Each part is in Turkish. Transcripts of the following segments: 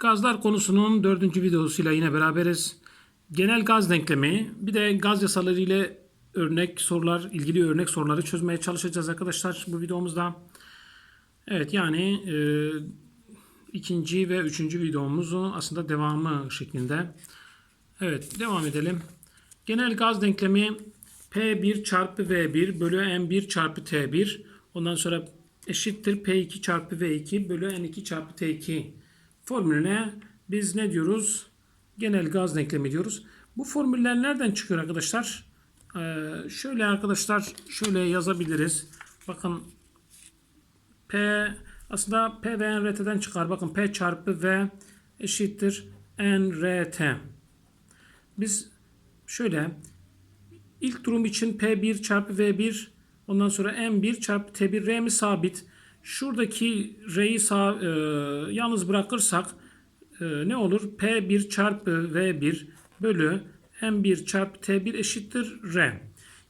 Gazlar konusunun dördüncü videosuyla yine beraberiz. Genel gaz denklemi, bir de gaz yasaları ile örnek sorular, ilgili örnek soruları çözmeye çalışacağız arkadaşlar bu videomuzda. Evet yani e, ikinci ve üçüncü videomuzun aslında devamı şeklinde. Evet devam edelim. Genel gaz denklemi P1 çarpı V1 bölü M1 çarpı T1 ondan sonra eşittir P2 çarpı V2 bölü N2 çarpı T2 formülüne biz ne diyoruz? Genel gaz denklemi diyoruz. Bu formüller nereden çıkıyor arkadaşlar? Ee, şöyle arkadaşlar şöyle yazabiliriz. Bakın P aslında P ve NRT'den çıkar. Bakın P çarpı V eşittir NRT. Biz şöyle ilk durum için P1 çarpı V1 ondan sonra M1 çarpı T1 R'mi sabit. Şuradaki R'yi sağ, e, yalnız bırakırsak e, ne olur? P1 çarpı V1 bölü M1 çarpı T1 eşittir R.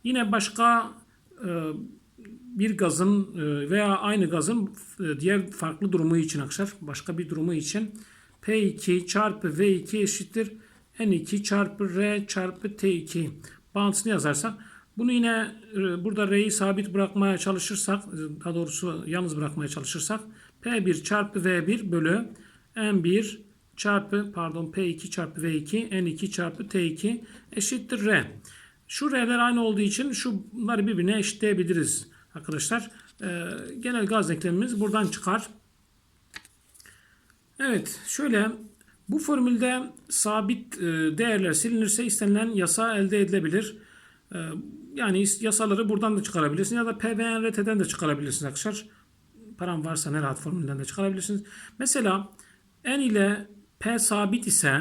Yine başka e, bir gazın e, veya aynı gazın e, diğer farklı durumu için arkadaşlar başka bir durumu için P2 çarpı V2 eşittir N2 çarpı R çarpı T2 bağıntısını yazarsak bunu yine e, burada R'yi sabit bırakmaya çalışırsak e, daha doğrusu yalnız bırakmaya çalışırsak P1 çarpı V1 bölü M1 çarpı pardon P2 çarpı V2 N2 çarpı T2 eşittir R. Şu R'ler aynı olduğu için şunları birbirine eşitleyebiliriz arkadaşlar. Ee, genel gaz denklemimiz buradan çıkar. Evet şöyle bu formülde sabit e, değerler silinirse istenilen yasa elde edilebilir. E, yani yasaları buradan da çıkarabilirsiniz ya da PVNRT'den de çıkarabilirsiniz arkadaşlar. Param varsa ne rahat formülden de çıkarabilirsiniz. Mesela N ile P sabit ise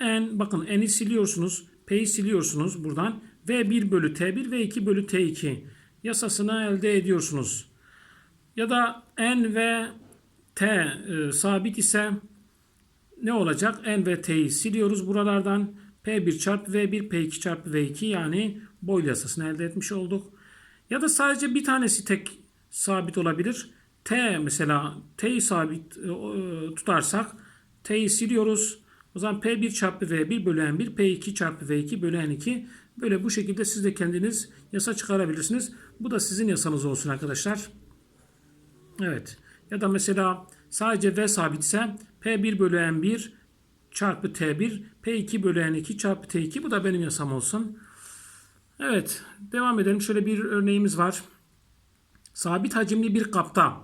N bakın N'i siliyorsunuz. P'yi siliyorsunuz buradan. V1 bölü T1 ve 2 bölü T2 yasasını elde ediyorsunuz. Ya da N ve T e, sabit ise ne olacak? N ve T'yi siliyoruz buralardan. P1 çarpı V1 P2 çarpı V2 yani Boyle yasasını elde etmiş olduk. Ya da sadece bir tanesi tek sabit olabilir. T mesela T'yi sabit e, e, tutarsak T'yi siliyoruz. O zaman P1 çarpı V1 bölü N1 P2 çarpı V2 bölü N2 böyle bu şekilde siz de kendiniz yasa çıkarabilirsiniz. Bu da sizin yasanız olsun arkadaşlar. Evet. Ya da mesela sadece V sabit ise P1 bölü N1 çarpı T1 P2 bölü N2 çarpı T2 bu da benim yasam olsun. Evet. Devam edelim. Şöyle bir örneğimiz var. Sabit hacimli bir kapta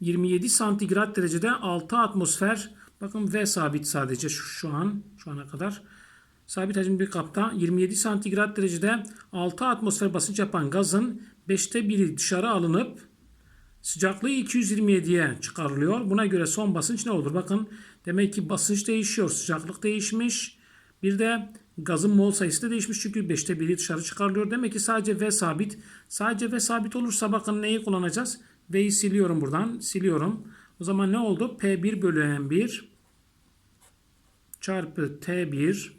27 santigrat derecede 6 atmosfer bakın V sabit sadece şu, şu an şu ana kadar sabit hacimli bir kapta 27 santigrat derecede 6 atmosfer basınç yapan gazın 5'te biri dışarı alınıp sıcaklığı 227'ye çıkarılıyor. Buna göre son basınç ne olur? Bakın demek ki basınç değişiyor. Sıcaklık değişmiş. Bir de gazın mol sayısı da değişmiş çünkü 5'te biri dışarı çıkarılıyor. Demek ki sadece V sabit. Sadece V sabit olursa bakın neyi kullanacağız? V'yi siliyorum buradan. Siliyorum. O zaman ne oldu? P1 bölü M1 çarpı T1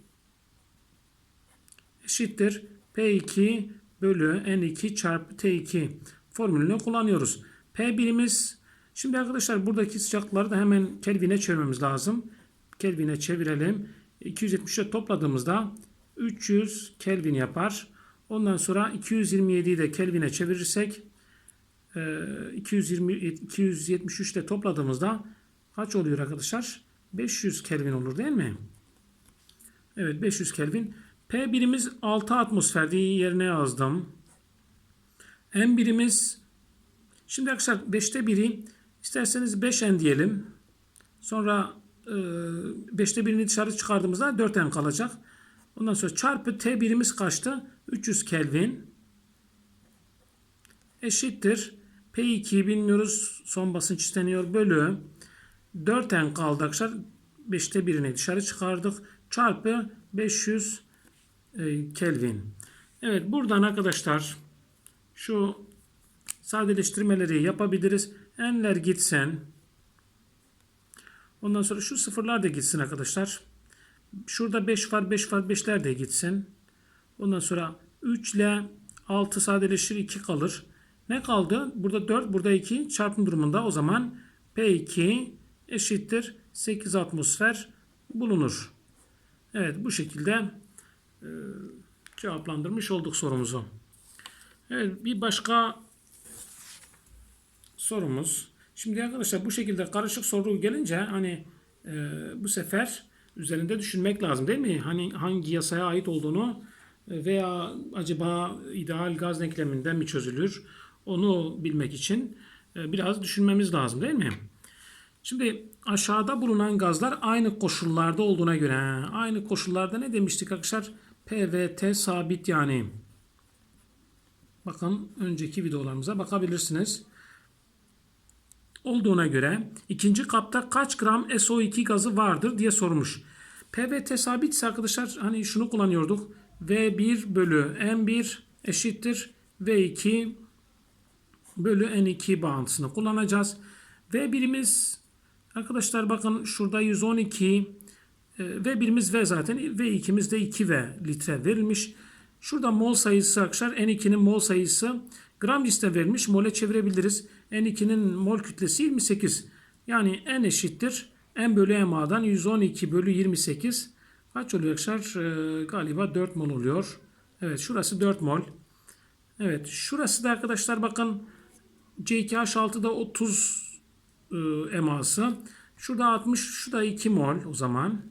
eşittir. P2 bölü N2 çarpı T2 formülünü kullanıyoruz. P1'imiz şimdi arkadaşlar buradaki sıcaklıkları da hemen Kelvin'e çevirmemiz lazım. Kelvin'e çevirelim. 273'e topladığımızda 300 Kelvin yapar. Ondan sonra 227'yi de Kelvin'e çevirirsek 220 273 ile topladığımızda kaç oluyor arkadaşlar? 500 Kelvin olur değil mi? Evet 500 Kelvin. P birimiz 6 atmosfer diye yerine yazdım. M birimiz şimdi arkadaşlar 5'te 1'i isterseniz 5N diyelim. Sonra 5'te 1'ini dışarı çıkardığımızda 4N kalacak. Ondan sonra çarpı T birimiz kaçtı? 300 Kelvin eşittir. P2'yi bilmiyoruz. Son basınç isteniyor. Bölü 4N kaldı arkadaşlar. 5'te 1'ini dışarı çıkardık. Çarpı 500 e, Kelvin. Evet buradan arkadaşlar şu sadeleştirmeleri yapabiliriz. N'ler gitsen ondan sonra şu sıfırlar da gitsin arkadaşlar. Şurada 5 var 5 var 5'ler de gitsin. Ondan sonra 3 ile 6 sadeleşir 2 kalır. Ne kaldı? Burada 4 burada 2 çarpım durumunda o zaman P2 eşittir 8 atmosfer bulunur. Evet bu şekilde e, cevaplandırmış olduk sorumuzu. Evet bir başka sorumuz. Şimdi arkadaşlar bu şekilde karışık soru gelince hani e, bu sefer üzerinde düşünmek lazım değil mi? Hani hangi yasaya ait olduğunu e, veya acaba ideal gaz denkleminden mi çözülür? Onu bilmek için e, biraz düşünmemiz lazım değil mi? Şimdi aşağıda bulunan gazlar aynı koşullarda olduğuna göre aynı koşullarda ne demiştik arkadaşlar? P ve T sabit yani. Bakın önceki videolarımıza bakabilirsiniz. Olduğuna göre ikinci kapta kaç gram SO2 gazı vardır diye sormuş. P ve T sabitse arkadaşlar hani şunu kullanıyorduk. V1 bölü N1 eşittir V2 bölü N2 bağıntısını kullanacağız. V birimiz arkadaşlar bakın şurada 112 e, V birimiz V zaten V2'miz de 2V litre verilmiş. Şurada mol sayısı arkadaşlar N2'nin mol sayısı gram liste verilmiş. Mole çevirebiliriz. N2'nin mol kütlesi 28. Yani N eşittir. N bölü MA'dan 112 bölü 28 kaç oluyor arkadaşlar? Ee, galiba 4 mol oluyor. Evet şurası 4 mol. Evet şurası da arkadaşlar bakın C2H6'da 30 e, eması. Şurada 60, şu da 2 mol o zaman.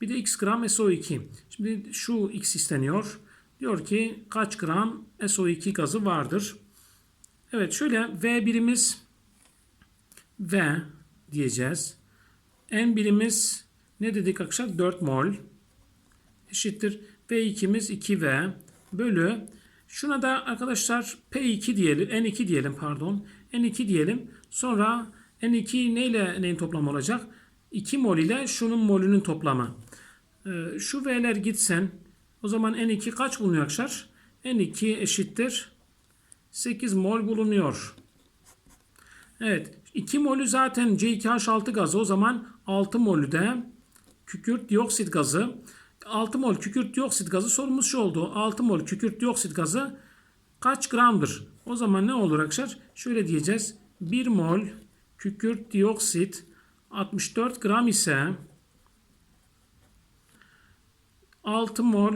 Bir de x gram SO2. Şimdi şu x isteniyor. Diyor ki kaç gram SO2 gazı vardır? Evet şöyle V birimiz V diyeceğiz. N birimiz ne dedik arkadaşlar? 4 mol eşittir. V2'miz 2V bölü şuna da arkadaşlar P2 diyelim. N2 diyelim pardon. N2 diyelim. Sonra N2 neyle neyin toplamı olacak? 2 mol ile şunun molünün toplamı. Ee, şu V'ler gitsen o zaman N2 kaç bulunuyor arkadaşlar? N2 eşittir 8 mol bulunuyor. Evet. 2 molü zaten C2H6 gazı. O zaman 6 molü de kükürt dioksit gazı. 6 mol kükürt dioksit gazı sorumuz şu oldu. 6 mol kükürt dioksit gazı kaç gramdır? O zaman ne olur arkadaşlar? Şöyle diyeceğiz. 1 mol kükürt dioksit 64 gram ise 6 mol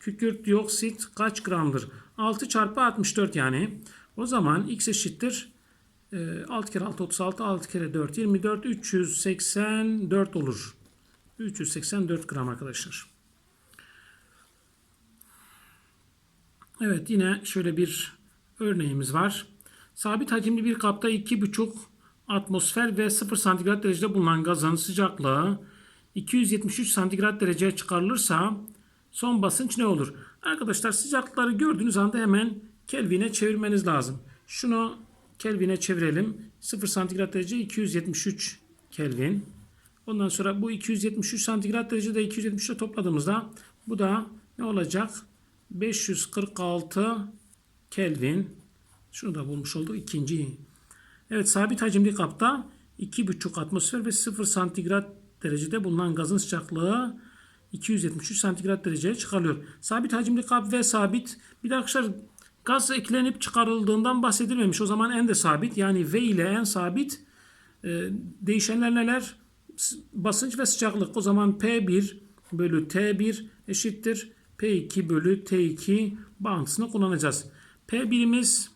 kükürt dioksit kaç gramdır? 6 çarpı 64 yani. O zaman x eşittir. 6 kere 6 36 6 kere 4 24 384 olur. 384 gram arkadaşlar. Evet yine şöyle bir örneğimiz var. Sabit hacimli bir kapta 2,5 atmosfer ve 0 santigrat derecede bulunan gazın sıcaklığı 273 santigrat dereceye çıkarılırsa son basınç ne olur? Arkadaşlar sıcaklıkları gördüğünüz anda hemen Kelvin'e çevirmeniz lazım. Şunu Kelvin'e çevirelim. 0 santigrat derece 273 Kelvin. Ondan sonra bu 273 santigrat derecede 273'e topladığımızda bu da ne olacak? 546 Kelvin. Şunu da bulmuş olduk. ikinci. Evet sabit hacimli kapta 2,5 atmosfer ve 0 santigrat derecede bulunan gazın sıcaklığı 273 santigrat dereceye çıkarılıyor. Sabit hacimli kap ve sabit. Bir de arkadaşlar gaz eklenip çıkarıldığından bahsedilmemiş. O zaman en de sabit. Yani V ile en sabit. E, değişenler neler? Basınç ve sıcaklık. O zaman P1 bölü T1 eşittir. P2 bölü T2 bağıntısını kullanacağız. P1'imiz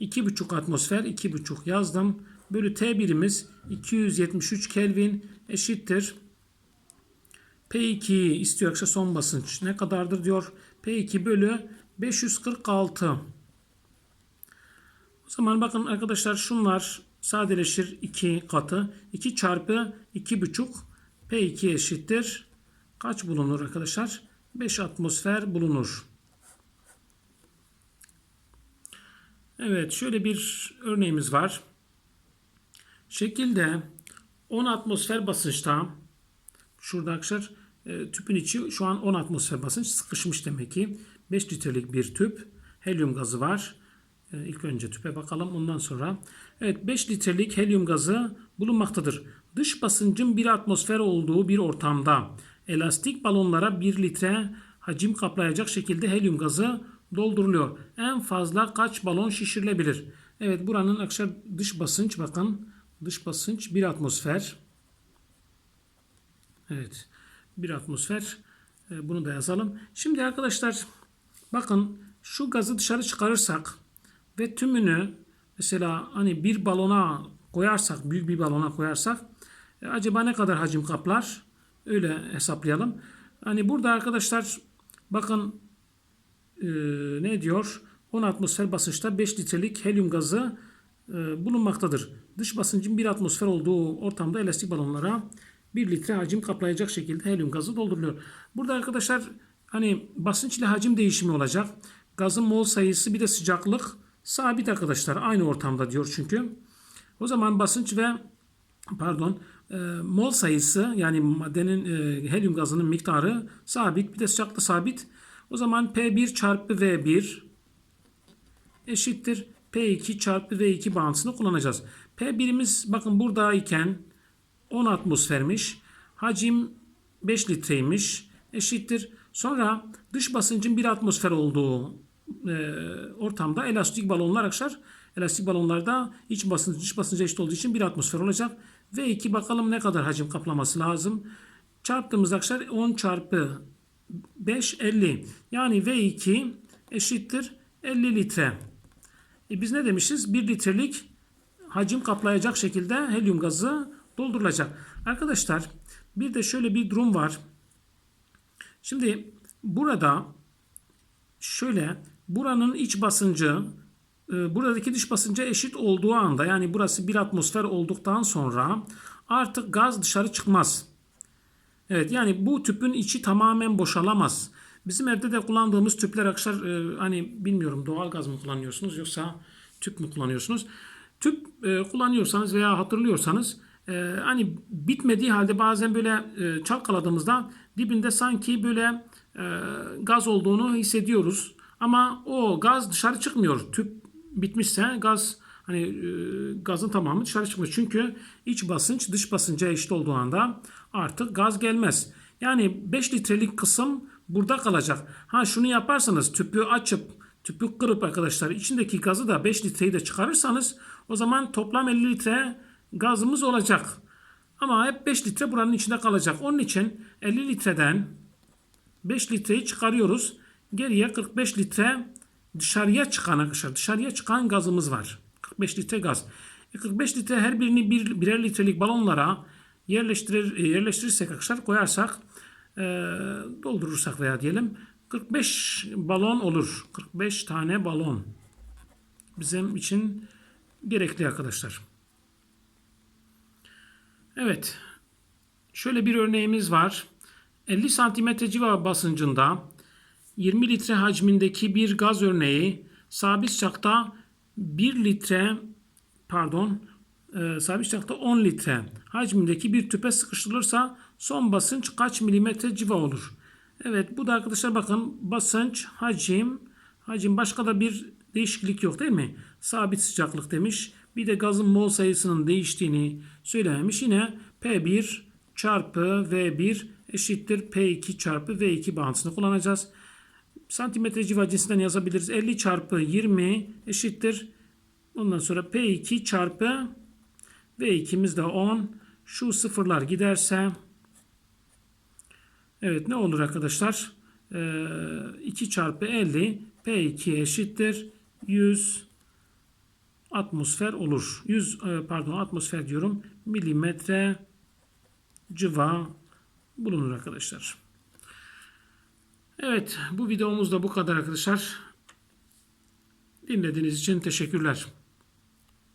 2,5 atmosfer 2,5 yazdım. Bölü T1'imiz 273 Kelvin eşittir. P2 istiyor arkadaşlar son basınç ne kadardır diyor. P2 bölü 546. O zaman bakın arkadaşlar şunlar sadeleşir 2 katı. 2 çarpı 2,5 P2 eşittir. Kaç bulunur arkadaşlar? 5 atmosfer bulunur. Evet şöyle bir örneğimiz var. Şekilde 10 atmosfer basınçta şurada arkadaşlar e, tüpün içi şu an 10 atmosfer basınç sıkışmış demek ki. 5 litrelik bir tüp helyum gazı var. E, ilk önce tüpe bakalım ondan sonra. Evet 5 litrelik helyum gazı bulunmaktadır. Dış basıncın 1 atmosfer olduğu bir ortamda elastik balonlara 1 litre hacim kaplayacak şekilde helyum gazı dolduruluyor. En fazla kaç balon şişirilebilir? Evet buranın arkadaşlar dış basınç bakın. Dış basınç 1 atmosfer. Evet. 1 atmosfer. E, Bunu da yazalım. Şimdi arkadaşlar bakın şu gazı dışarı çıkarırsak ve tümünü mesela hani bir balona koyarsak, büyük bir balona koyarsak e, acaba ne kadar hacim kaplar? Öyle hesaplayalım. Hani burada arkadaşlar bakın e, ne diyor? 10 atmosfer basınçta 5 litrelik helyum gazı e, bulunmaktadır. Dış basıncın 1 atmosfer olduğu ortamda elastik balonlara 1 litre hacim kaplayacak şekilde helyum gazı dolduruluyor. Burada arkadaşlar hani basınç ile hacim değişimi olacak. Gazın mol sayısı bir de sıcaklık sabit arkadaşlar. Aynı ortamda diyor çünkü. O zaman basınç ve pardon e, mol sayısı yani maddenin e, helyum gazının miktarı sabit bir de sıcaklığı sabit. O zaman P1 çarpı V1 eşittir P2 çarpı V2 bağıntısını kullanacağız. P1'imiz bakın buradayken 10 atmosfermiş. Hacim 5 litreymiş. Eşittir. Sonra dış basıncın 1 atmosfer olduğu e, ortamda elastik balonlar akşar. Elastik balonlarda iç basınç dış basınca eşit olduğu için 1 atmosfer olacak. V2 bakalım ne kadar hacim kaplaması lazım. Çarptığımız akşar 10 çarpı 5 50. Yani V2 eşittir 50 litre. E biz ne demişiz? 1 litrelik hacim kaplayacak şekilde helyum gazı doldurulacak. Arkadaşlar bir de şöyle bir durum var. Şimdi burada şöyle buranın iç basıncı e, buradaki dış basınca eşit olduğu anda yani burası bir atmosfer olduktan sonra artık gaz dışarı çıkmaz. Evet yani bu tüpün içi tamamen boşalamaz. Bizim evde de kullandığımız tüpler akşar e, hani bilmiyorum doğal gaz mı kullanıyorsunuz yoksa tüp mü kullanıyorsunuz? Tüp e, kullanıyorsanız veya hatırlıyorsanız e, hani bitmediği halde bazen böyle e, çalkaladığımızda dibinde sanki böyle e, gaz olduğunu hissediyoruz. Ama o gaz dışarı çıkmıyor. Tüp bitmişse gaz hani e, gazın tamamı dışarı çıkmıyor. Çünkü iç basınç dış basınca eşit olduğu anda artık gaz gelmez. Yani 5 litrelik kısım burada kalacak. Ha şunu yaparsanız tüpü açıp tüpü kırıp arkadaşlar içindeki gazı da 5 litreyi de çıkarırsanız o zaman toplam 50 litre gazımız olacak. Ama hep 5 litre buranın içinde kalacak. Onun için 50 litreden 5 litreyi çıkarıyoruz. Geriye 45 litre dışarıya çıkan arkadaşlar dışarıya çıkan gazımız var. 45 litre gaz. E 45 litre her birini bir, birer litrelik balonlara yerleştirir, e, yerleştirirsek arkadaşlar koyarsak e, doldurursak veya diyelim 45 balon olur. 45 tane balon bizim için gerekli arkadaşlar. Evet. Şöyle bir örneğimiz var. 50 santimetre civa basıncında 20 litre hacmindeki bir gaz örneği sabit sıcakta 1 litre pardon e, sabit sıcakta 10 litre hacmindeki bir tüpe sıkıştırılırsa son basınç kaç milimetre civa olur? Evet bu da arkadaşlar bakın basınç, hacim, hacim başka da bir değişiklik yok değil mi? Sabit sıcaklık demiş. Bir de gazın mol sayısının değiştiğini söylememiş. Yine P1 çarpı V1 eşittir P2 çarpı V2 bağıntısını kullanacağız. Santimetre civa cinsinden yazabiliriz. 50 çarpı 20 eşittir. Ondan sonra P2 çarpı V2'miz de 10. Şu sıfırlar giderse evet ne olur arkadaşlar? Ee, 2 çarpı 50 P2 eşittir 100 atmosfer olur. 100 e, pardon atmosfer diyorum. Milimetre civa bulunur arkadaşlar. Evet bu videomuz da bu kadar arkadaşlar. Dinlediğiniz için teşekkürler.